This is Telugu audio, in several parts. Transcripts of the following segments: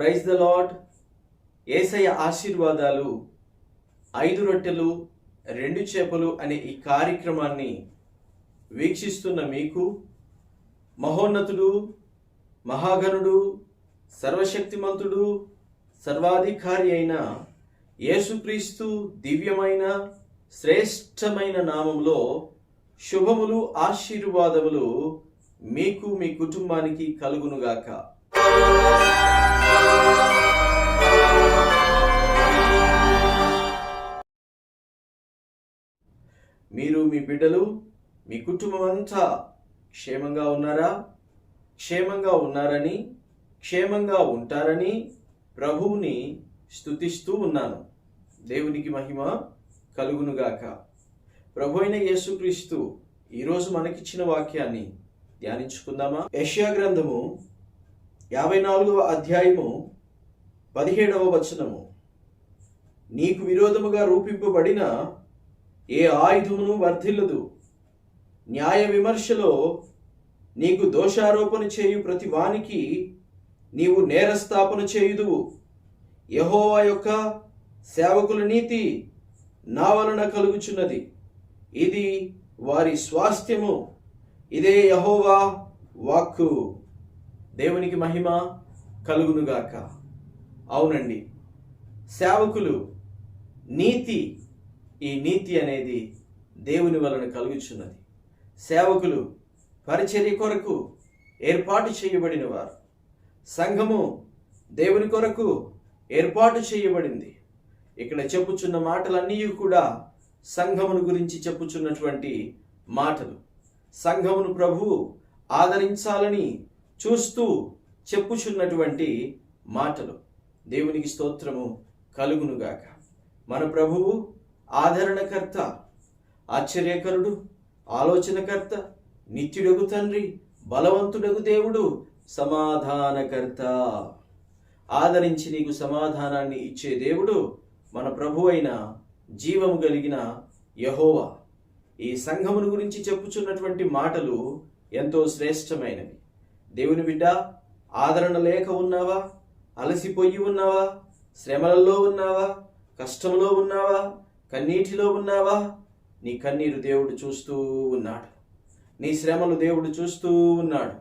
ప్రైజ్ ద లాడ్ ఏసయ్య ఆశీర్వాదాలు ఐదు రొట్టెలు రెండు చేపలు అనే ఈ కార్యక్రమాన్ని వీక్షిస్తున్న మీకు. మహోన్నతుడు మహాగణుడు సర్వశక్తిమంతుడు సర్వాధికారి అయిన యేసుక్రీస్తు దివ్యమైన శ్రేష్టమైన నామంలో శుభములు ఆశీర్వాదములు మీకు మీ కుటుంబానికి కలుగునుగాక. మీరు మీ బిడ్డలు మీ కుటుంబం అంతా క్షేమంగా ఉన్నారా? క్షేమంగా ఉన్నారని క్షేమంగా ఉంటారని ప్రభువుని స్తుతిస్తూ ఉన్నాను. దేవునికి మహిమ కలుగునుగాక. ప్రభు అయిన యేసుక్రీస్తు ఈరోజు మనకిచ్చిన వాక్యాన్ని ధ్యానించుకుందామా? యష్యా గ్రంథము యాభై నాలుగవ అధ్యాయము పదిహేడవ వచనము. నీకు విరోధముగా రూపింపబడిన ఏ ఆయుధమును వర్ధిల్లదు. న్యాయ విమర్శలో నీకు దోషారోపణ చేయు ప్రతి వానికి నీవు నేరస్థాపన చేయుదువు. యహోవా యొక్క సేవకుల నీతి నా వలన కలుగుచున్నది. ఇది వారి స్వాస్థ్యము. ఇదే యహోవా వాక్కు. దేవునికి మహిమ కలుగునుగాక. అవునండి. సేవకులు నీతి ఈ నీతి అనేది దేవుని వలన కలుగుచున్నది. సేవకులు పరిచర్య కొరకు ఏర్పాటు చేయబడిన వారు. సంఘము దేవుని కొరకు ఏర్పాటు చేయబడింది. ఇక్కడ చెప్పుచున్న మాటలన్నీ కూడా సంఘమును గురించి చెప్పుచున్నటువంటి మాటలు. సంఘమును ప్రభువు ఆదరించాలని చూస్తూ చెప్పుచున్నటువంటి మాటలు. దేవునికి స్తోత్రము కలుగునుగాక. మన ప్రభువు ఆదరణకర్త ఆశ్చర్యకరుడు ఆలోచనకర్త నిత్యుడగు తండ్రి బలవంతుడగు దేవుడు సమాధానకర్త. ఆదరించి నీకు సమాధానాన్ని ఇచ్చే దేవుడు మన ప్రభు అయిన జీవము కలిగిన యహోవా. ఈ సంఘమును గురించి చెప్పుచున్నటువంటి మాటలు ఎంతో శ్రేష్టమైనవి. దేవుని బిడ్డ ఆదరణ లేక ఉన్నావా? అలసిపోయి ఉన్నావా? శ్రమలలో ఉన్నావా? కష్టంలో ఉన్నావా? కన్నీటిలో ఉన్నావా? నీ కన్నీరు దేవుడు చూస్తూ ఉన్నాడు. నీ శ్రమలు దేవుడు చూస్తూ ఉన్నాడు.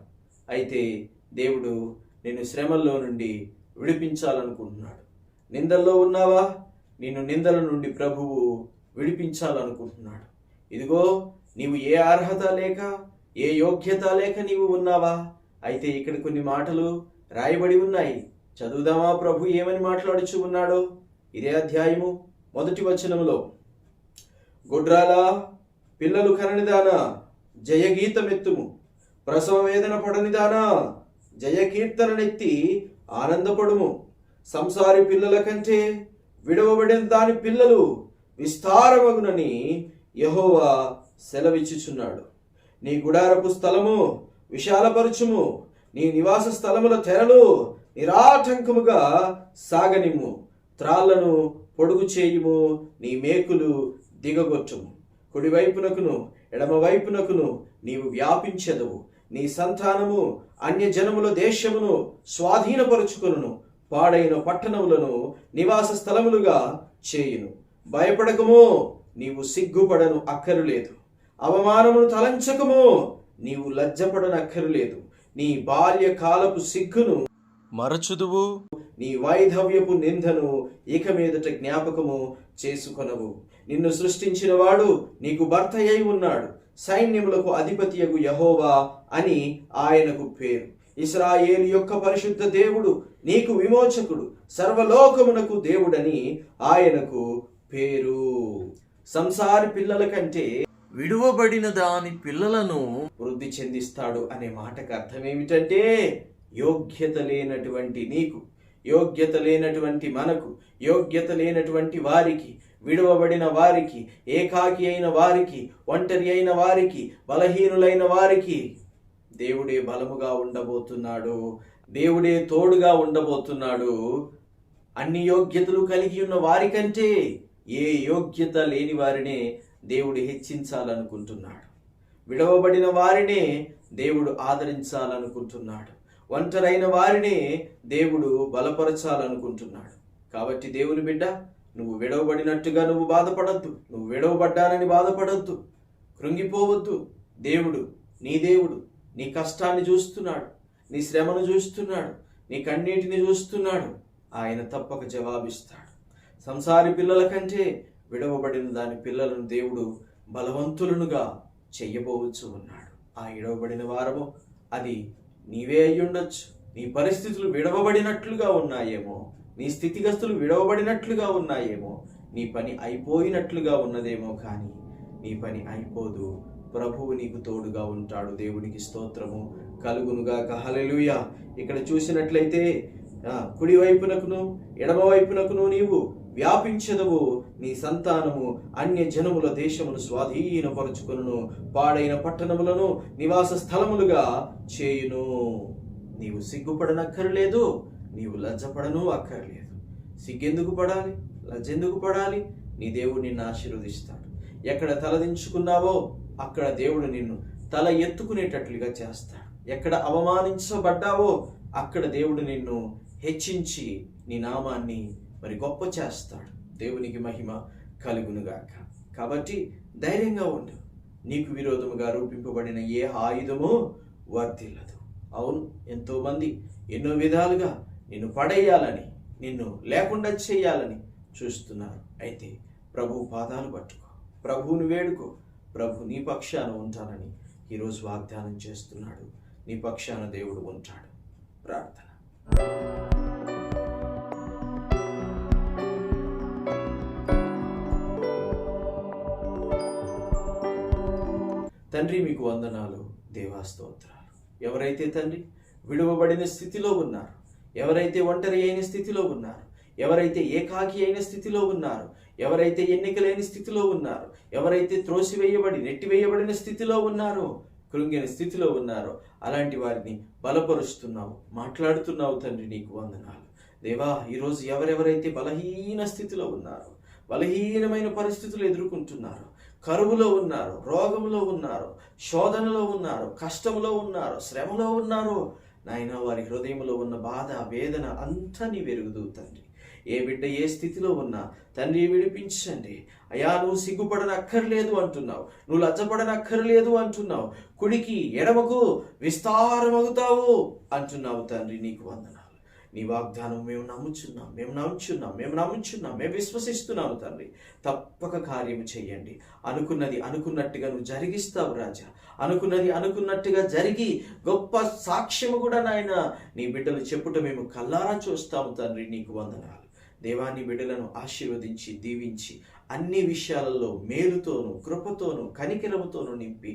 అయితే దేవుడు నిన్ను శ్రమల్లో నుండి విడిపించాలనుకుంటున్నాడు. నిందల్లో ఉన్నావా? నిన్ను నిందల నుండి ప్రభువు విడిపించాలనుకుంటున్నాడు. ఇదిగో నీవు ఏ అర్హత లేక ఏ యోగ్యత లేక నీవు ఉన్నావా? అయితే ఇక్కడ కొన్ని మాటలు రాయబడి ఉన్నాయి. చదువుదామా ప్రభు ఏమని మాట్లాడుచు ఉన్నాడో? ఇదే అధ్యాయము మొదటి వచనంలో గుడ్రాలా పిల్లలు కననిదానా జయగీతమెత్తుము. ప్రసవ వేదన పడనిదానా జయకీర్తననెత్తి ఆనందపడుము. సంసారి పిల్లల కంటే విడవబడిన దాని పిల్లలు విస్తారమగునని యహోవా సెలవిచ్చుచున్నాడు. నీ గుడారపు స్థలము విశాలపరచుము. నీ నివాస స్థలముల తెరలు నిరాటంకముగా సాగనిము త్రాళ్ళను పొడుగు చేయుము నీ మేకులు దిగగొట్టుము. కుడివైపునకును ఎడమవైపునకును నీవు వ్యాపించెదవు. నీ సంతానము అన్యజనముల దేశమును స్వాధీనపరుచుకొనును. పాడైన పట్టణములను నివాస స్థలములుగా చేయును. భయపడకము నీవు సిగ్గుపడను అక్కరులేదు. అవమానమును తలంచకము నీవు లజ్జపడనక్కరులేదు. నీ బాల్యకాలపు సిగ్గును మరచుదువు. నీ వైధవ్యపు నిందను ఇక మీదట జ్ఞాపకము చేసుకొనవు. నిన్ను సృష్టించిన వాడు నీకు భర్త అయి ఉన్నాడు. సైన్యములకు అధిపతియగు యహోవా అని ఆయనకు పేరు. ఇస్రాయేలు యొక్క పరిశుద్ధ దేవుడు నీకు విమోచకుడు. సర్వలోకమునకు దేవుడని ఆయనకు పేరు. సంసారి పిల్లల కంటే విడువబడిన దాని పిల్లలను వృద్ధి చెందిస్తాడు అనే మాటకు అర్థం ఏమిటంటే యోగ్యత లేనటువంటి నీకు యోగ్యత లేనటువంటి మనకు యోగ్యత లేనటువంటి వారికి విడవబడిన వారికి ఏకాకి అయిన వారికి ఒంటరి అయిన వారికి బలహీనులైన వారికి దేవుడే బలముగా ఉండబోతున్నాడు దేవుడే తోడుగా ఉండబోతున్నాడు. అన్ని యోగ్యతలు కలిగి ఉన్న వారికంటే ఏ యోగ్యత లేని వారినే దేవుడు హెచ్చించాలనుకుంటున్నాడు. విడవబడిన వారినే దేవుడు ఆదరించాలనుకుంటున్నాడు. ఒంటరైన వారినే దేవుడు బలపరచాలనుకుంటున్నాడు. కాబట్టి దేవుని బిడ్డ నువ్వు విడవబడినట్టుగా నువ్వు బాధపడద్దు. నువ్వు విడవబడ్డానని బాధపడద్దు. కృంగిపోవద్దు. దేవుడు నీ దేవుడు నీ కష్టాన్ని చూస్తున్నాడు. నీ శ్రమను చూస్తున్నాడు. నీ కన్నీటిని చూస్తున్నాడు. ఆయన తప్పక జవాబిస్తాడు. సంసారి పిల్లల కంటే విడవబడిన దాని పిల్లలను దేవుడు బలవంతులనుగా చెయ్యబోవచ్చు ఉన్నాడు ఆ విడవబడిన వారము అది నీవే అయ్యుండొచ్చు. నీ పరిస్థితులు విడవబడినట్లుగా ఉన్నాయేమో. నీ స్థితిగతులు విడవబడినట్లుగా ఉన్నాయేమో. నీ పని అయిపోయినట్లుగా ఉన్నదేమో కానీ నీ పని అయిపోదు. ప్రభువు నీకు తోడుగా ఉంటాడు. దేవునికి స్తోత్రము కలుగునుగా కహలెలుయ ఇక్కడ చూసినట్లయితే కుడి వైపునకును ఎడమ వైపునకును నీవు వ్యాపించదవు నీ సంతానము అన్య జనముల దేశమును స్వాధీనపరుచుకొనును. పాడైన పట్టణములను నివాస స్థలములుగా చేయును. నీవు సిగ్గుపడనక్కర్లేదు నీవు లజ్జపడను అక్కర్లేదు. సిగ్గెందుకు పడాలి? లజ్జెందుకు పడాలి? నీ దేవుడు నిన్ను ఆశీర్వదిస్తాడు. ఎక్కడ తలదించుకున్నావో అక్కడ దేవుడు నిన్ను తల ఎత్తుకునేటట్లుగా చేస్తాడు. ఎక్కడ అవమానించబడ్డావో అక్కడ దేవుడు నిన్ను హెచ్చించి నీ నామాన్ని మరి గొప్ప చేస్తాడు. దేవునికి మహిమ కలుగునుగాక. కాబట్టి ధైర్యంగా ఉండు. నీకు విరోధముగా రూపింపబడిన ఏ ఆయుధము వర్తిల్లదు అవును ఎంతోమంది ఎన్నో విధాలుగా నిన్ను పడేయాలని నిన్ను లేకుండా చేయాలని చూస్తున్నారు. అయితే ప్రభు పాదాలు పట్టుకో. ప్రభువుని వేడుకో. ప్రభు నీ పక్షాన ఉంటానని ఈరోజు వాగ్దానం చేస్తున్నాడు. నీ పక్షాన దేవుడు ఉంటాడు. ప్రార్థన. తండ్రి మీకు వందనాలు. దేవాస్తోత్రాలు ఎవరైతే తండ్రి విడువబడిన స్థితిలో ఉన్నారు ఎవరైతే ఒంటరి అయిన స్థితిలో ఉన్నారు ఎవరైతే ఏకాకి అయిన స్థితిలో ఉన్నారు ఎవరైతే ఎన్నికలేని స్థితిలో ఉన్నారు ఎవరైతే త్రోసివేయబడి నెట్టివేయబడిన స్థితిలో ఉన్నారో కృంగిన స్థితిలో ఉన్నారో అలాంటి వారిని బలపరుస్తున్నావు మాట్లాడుతున్నావు తండ్రి నీకు వందనాలు. దేవా ఈరోజు ఎవరెవరైతే బలహీన స్థితిలో ఉన్నారో బలహీనమైన పరిస్థితులు ఎదుర్కొంటున్నారు కరువులో ఉన్నారు రోగంలో ఉన్నారు శోధనలో ఉన్నారు కష్టంలో ఉన్నారు శ్రమలో ఉన్నారు. నాయన వారి హృదయంలో ఉన్న బాధ వేదన అంతా నీ వెరుగుదు తండ్రి. ఏ బిడ్డ ఏ స్థితిలో ఉన్నా తండ్రి విడిపించండి. అయా నువ్వు సిగ్గుపడనక్కర్లేదు అంటున్నావు. నువ్వు లజ్జపడనక్కర్లేదు అంటున్నావు. కుడికి ఎడమకు విస్తారమవుతావు అంటున్నావు తండ్రి నీకు వందనాలు. నీ వాగ్దానం మేము నమ్ముచున్నాం మేము నమ్ముచున్నాం మేము నమ్ముచున్నాం మేము విశ్వసిస్తున్నాము తండ్రి. తప్పక కార్యము చేయండి. అనుకున్నది అనుకున్నట్టుగా నువ్వు జరిగిస్తావు రాజా. అనుకున్నది అనుకున్నట్టుగా జరిగి గొప్ప సాక్ష్యము కూడా నాయన నీ బిడ్డలు చెప్పుట మేము కల్లారా చూస్తాము తండ్రి నీకు వందనాలు. దేవాన్ని బిడ్డలను ఆశీర్వదించి దీవించి అన్ని విషయాలలో మేలుతోనూ కృపతోనూ కనికిరముతోనూ నింపి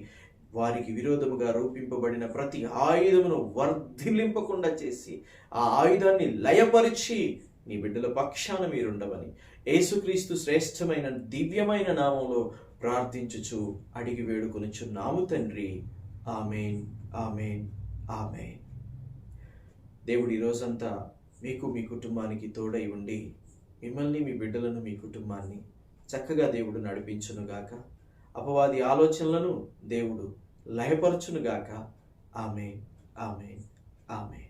వారికి విరోధముగా రూపింపబడిన ప్రతి ఆయుధమును వర్ధిల్లింపకుండా చేసి ఆ ఆయుధాన్ని లయపరిచి నీ బిడ్డల పక్షాన మీరుండవని యేసుక్రీస్తు శ్రేష్టమైన దివ్యమైన నామంలో ప్రార్థించుచు అడిగి వేడుకొనుచున్నాము తండ్రి. ఆమెన్. ఆమెన్. ఆమెన్. దేవుడు ఈరోజంతా రోజంతా మీకు మీ కుటుంబానికి తోడై ఉండి మిమ్మల్ని మీ బిడ్డలను మీ కుటుంబాన్ని చక్కగా దేవుడు నడిపించునుగాక. అపవాది ఆలోచనలను దేవుడు లయపరచునుగాక. ఆమె ఆమె ఆమె